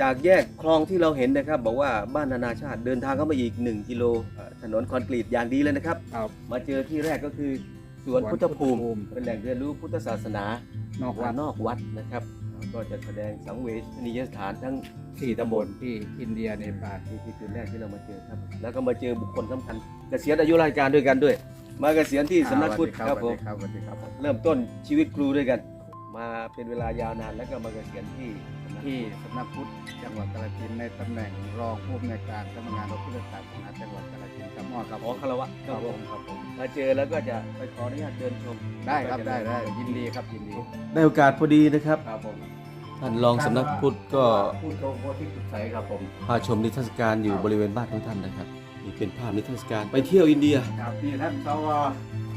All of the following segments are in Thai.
จากแยกคลองที่เราเห็นนะครับ บอกว่าบ้านนานาชาติเดินทางเข้ามาอีก 1 กิโลเอ่อถนนคอนกรีตอย่างดีเลยนะครับ ครับ มาเจอที่แรกก็คือสวนสวนพุทธภูมิ พุทธภูมิ เป็นแหล่งเรียนรู้พุทธศาสนานอกวัดนอกวัดนะครับ ก็จะแสดงสังเวชนียสถานทั้ง ที่ตำบลที่อินเดียเนปาลที่ที่จุดแรกที่เรามาเจอครับ แล้วก็มาเจอบุคคลสำคัญเกษียณอายุราชการด้วยกันด้วย มาเกษียณที่สำนักพุทธครับผมครับสวัสดีครับผมเริ่มต้นชีวิตครูด้วยกัน มาเป็นเวลายาวนานแล้วก็มาเกษียณที่สำนัก ที่สำนักพุทธจังหวัดกาฬสินธุ์ในตำแหน่งรองผู้อำนวยการสำนักงานพระพุทธศาสนาจังหวัดกาฬสินธุ์ครับมอครับขอคารวะครับผมครับผมมาเจอแล้วก็จะไปขออนุญาตเดินชมได้ครับได้ได้ยินดีครับยินดีได้โอกาสพอดีนะครับครับผมท่านรองสำนักพุทธก็ผู้ทรงโพธิสุขใสครับผมพาชมนิทรรศการอยู่บริเวณบ้านของท่านนะครับนี่เป็นภาพนิทรรศการไปเที่ยวอินเดียครับนี่ท่านสว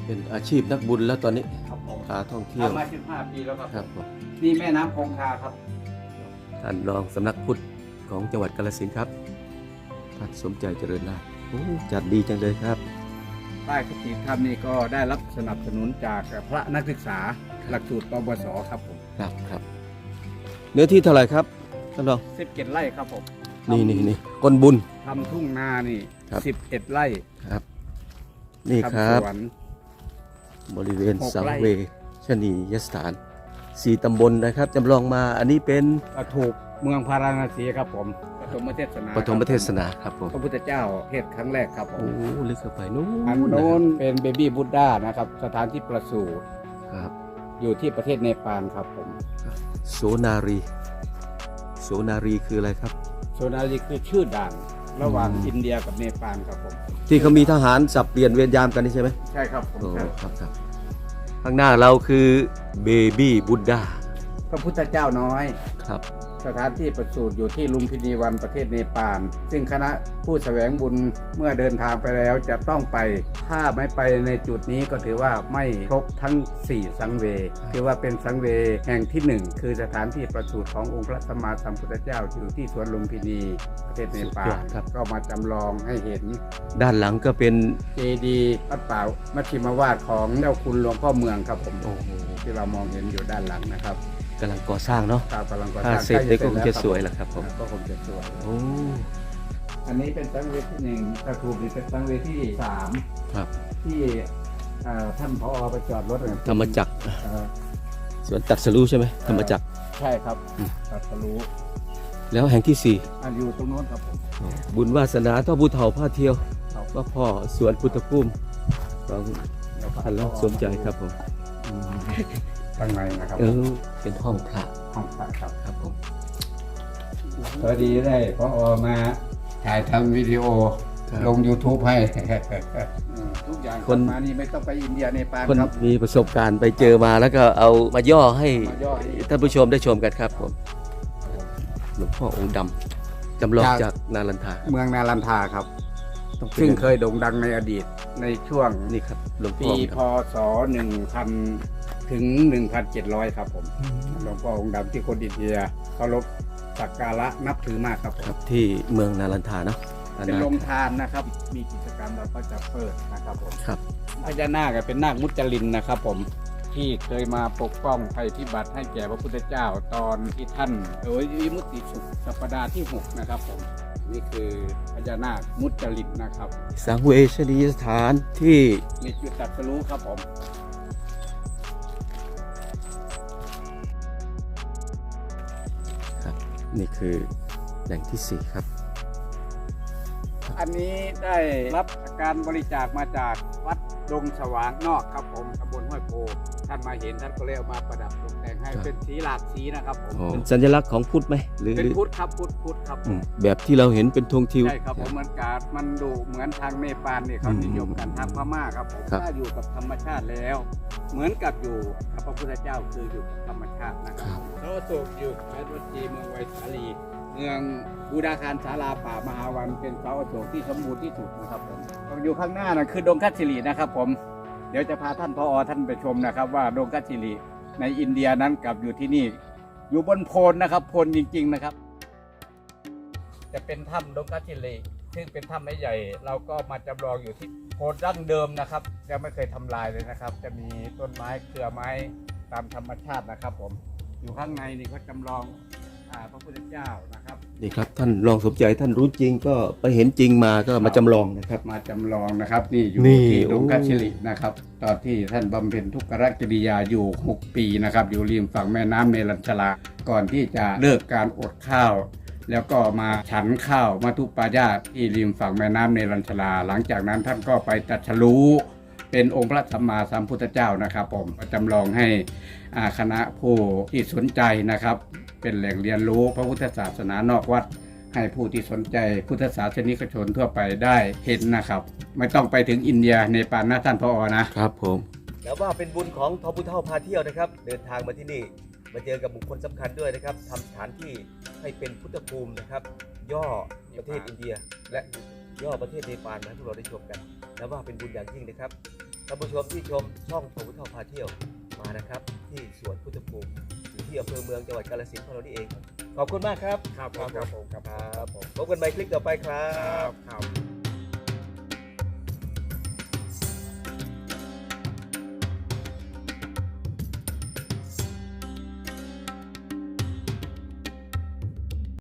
เป็นอาชีพนักบุญแล้วตอนนี้ครับผมพาท่องเที่ยวทำมา15ปีแล้วครับครับผมนี่แม่น้ำคงคาครับ ท่านรองสำนักพุทธของจังหวัดกาฬสินธุ์ครับท่านสมใจเจริญราชโอ้จัดดีจังเลยครับป้ายคติธรรมนี่ก็ได้รับสนับสนุนจากพระนักศึกษาหลักสูตรปวสครับผมครับครับ เนื้อที่เท่าไหร่ครับท่านรอง17ไร่ครับผมนี่นี่นี่ก้นบุญทำทุ่งนานี่ครับ11ไร่ครับ นี่คทำรัสบวนบริเวณหกสังไร่เวชนียสถาน สี่ตำบลนะครับจำลองมาอันนี้เป็นก็ถูกเมืองพาราณสีครับผมปฐมเทศนาปฐมเทศนาครับผมพระพุทธเจ้าเทศน์ครั้งแรกครับผโอ้มลึกเข้าไปนู้นอันโน้นเป็นเบบี้บุ d ดานะครับสถานที่ประสูติครับ อยู่ที่ประเทศเนปาลครับผมโสนารีโสนารีคืออะไรครับโซนาลีคือชื่อด่านระหว่างอืมอินเดียกับเนปาลครับผมที่เขามีทหารสับเปลี่ยนเวรยามกันนี่ใช่ไหมใช่ครับผมโอ้ใช่ครับครับ ข้างหน้าเราคือเบบี้บุ d ดาพระพุทธเจ้าน้อยครับ สถานที่ประสูติอยู่ที่ลุมพินีวันประเทศเนปาลซึ่งคณะผู้แสวงบุญเมื่อเดินทางไปแล้วจะต้องไป ถ้าไม่ไปในจุดนี้ก็ถือว่าไม่ครบทั้ง 4 สังเวยถือว่าเป็นสังเวยแห่งที่ 1 คือสถานที่ประสูติขององค์พระสัมมาสัมพุทธเจ้าอยู่ที่สวนลุมพินีประเทศเนปาสุดยอลดครับก็มาจำลองให้เห็น ด้านหลังก็เป็นเจดีย์วัดป่ามัชชิมวาดของเจ้าคุณหลวงพ่อเมืองครับผมโอ้โหที่เรามองเห็นอยู่ด้านหลังนะครับ กำลังก่อสร้างเนาะตามกำลังก่อสถ้าร้างเสร็จนี่ก็คงใล้จะแล้สวยแหละครับผม ก็คงจะสวย โอ้ อันนี้เป็นสังเวชที่หนึ่งถ้าถูกนี่เป็นสังเวชที่สามครับ ที่เอ่อท่านพอไปจอดรถเนี่ยธรรมจักรเอ่อสวนตัดสรู้ใช่ไหมธรรมจักร ใช่ครับอืม ตัดสรู้แล้วแห่งที่สี่อันอยู่ตรงโน้นครับผม บุญวาสนาท่อบุเถาผ้าเที่ยวครับ ว่าพ่อสวนพุทธภูมิของเดี๋ยวท่านแล้วสมใจครับผม อืม ข้างในนะครับเออเป็นห้องพระห้องพระครับครับผมสวัสดีได้พอมาถ่ายทำวิดีโอลง YouTube ให้ทุกอย่างคนมานี่ไม่ต้องไปอินเดียเนปาลคนครับมีประสบการณ์ไปเจอมาแล้วก็เอามาย่อให้มาย่อให้ท่านผู้ชมได้ชมกันครับผมหลวงพ่อองค์ดำจำลองจากนาลันทา เมืองนาลันทาครับ ต้องเป็นซึ่งเคยโด่งดังในอดีตในช่วงนี่ครับหลวงพ่ปีอองค์พดำศ1000 ถึง 1,700 ครับผมหลวงพ่อองค์ดำที่คนอินเดียเคารพสักการะนับถือมากครับผครัมบที่เมืองนาลันทาเนาะอันเป็นนั้นโรงทานนะครับ มีกิจกรรมเราก็จะเปิดนะครับผมครับ พญานาคอะเป็นนาคมุจลินนะครับผมที่เคยมาปกป้องภัยพิบัติให้แก่พระพุทธเจ้าตอนที่ท่านเอ๋ยวิมุตติสุขสัปดาห์ที่ 6 นะครับผม นี่คือพญานาคมุจลินนะครับ สังเวชนียสถานที่มีจุดตรัดสรู้ครับผมครับ นี่คือแหล่งที่สี่ครับอั นนี้ได้รับการบริจาคมาจากวัดดงสว่างนอกครับผมตำบลห้วยโพท่านมาเห็นท่านก็เลยเอามาประดับตกแต่งให้ครับเป็นสีหลากสีนะครับผมเป็นสัญลักษณ์ของพุทธไหมหรือเป็นหรือพุทธครับพุทธพุทธครับผอืมมแบบที่เราเห็นเป็นธงทิวใช่ครับผมเหมือนการมันดูเหมือนทางเนปาลเนี่ยเขาอืมนิยมกันทางพม่าครับผมครับถ้าอยู่กับธรรมชาติแล้ว เหมือนกับอยู่กับพระพุทธเจ้าคืออยู่กับธรรมชาตินะครับเขาโศกอยู่แพทย์วัดจีเมืองไวสาลี เมืองบูดาคารศาลาป่ามหาวันเป็นเสาอโศกที่สมบูรณ์ที่สุดนะครับผมอยู่ข้างหน้านะคือดงคัตสิรินะครับ ผมเดี๋ยวจะพาท่านพอท่านไปชมนะครับ ว่าดงคัตสิริในอินเดียนั้นกับอยู่ที่นี่ อยู่บนโพนนะครับโพนจริง ๆนะครับ จะเป็นถ้ำดงคัตสิริซึ่งเป็นถ้ำไม่ใหญ่ เราก็มาจำลองอยู่ที่โพนดั้งเดิมนะครับยังไม่เคยทำลายเลยนะครับ จะมีต้นไม้เครือไม้ตามธรรมชาตินะครับ ผมอยู่ข้างในนี่เขาจำลองอ่าพระพุทธเจ้านะครับนี่ครับท่านรองสมใจท่านรู้จริงก็ไปเห็นจริงมาก็มาจำลองนะครับ มาจำลองนะครับ นี่อยู่นี่ที่ดงโอ้กัชิรินะครับ ตอนที่ท่านบำเพ็ญทุกขกิริยาอยู่ 6 ปีนะครับ อยู่ริมฝั่งแม่น้ำเนรัญชลา ก่อนที่จะเลิกการอดข้าว แล้วก็มาฉันข้าวมาทุปายาตที่ริมฝั่งแม่น้ำเนรัญชลา หลังจากนั้นท่านก็ไปตรัดฉรู้ เป็นองค์พระสัมมาสัมพุทธเจ้านะครับ ผมจำลองให้อ่าคณะผู้ที่สนใจนะครับ เป็นแหล่งเรียนรู้ พระพุทธศาสนานอกวัด ให้ผู้ที่สนใจพุทธศาสนิกชนทั่วไปได้เห็นนะครับ ไม่ต้องไปถึงอินเดียในปานนะท่านพอนะครับผมแล้วว่าเป็นบุญของทอพุเท่าพาเที่ยวนะครับ เดินทางมาที่นี่มาเจอกับบุคคลสำคัญด้วยนะครับทำสถานที่ให้เป็นพุทธภูมินะครับ ย่อประเทศอินเดีย และย่อประเทศเนปาลมาให้พวกเราได้ชมกัน แล้วว่าเป็นบุญอย่างยิ่งนะครับท่านผู้ชมที่ชมช่องทอพุเท่าพาเที่ยวมานะครับ ที่สวนพุทธภูมิอยู่ ที่อำเภอเมืองจังหวัดกาฬสินธุ์ของเรานี่เอง ขอบคุณมากครับ ครับ ครับผม ครับ ครับผมพบกันใหม่คลิปต่อไปครับ ครับ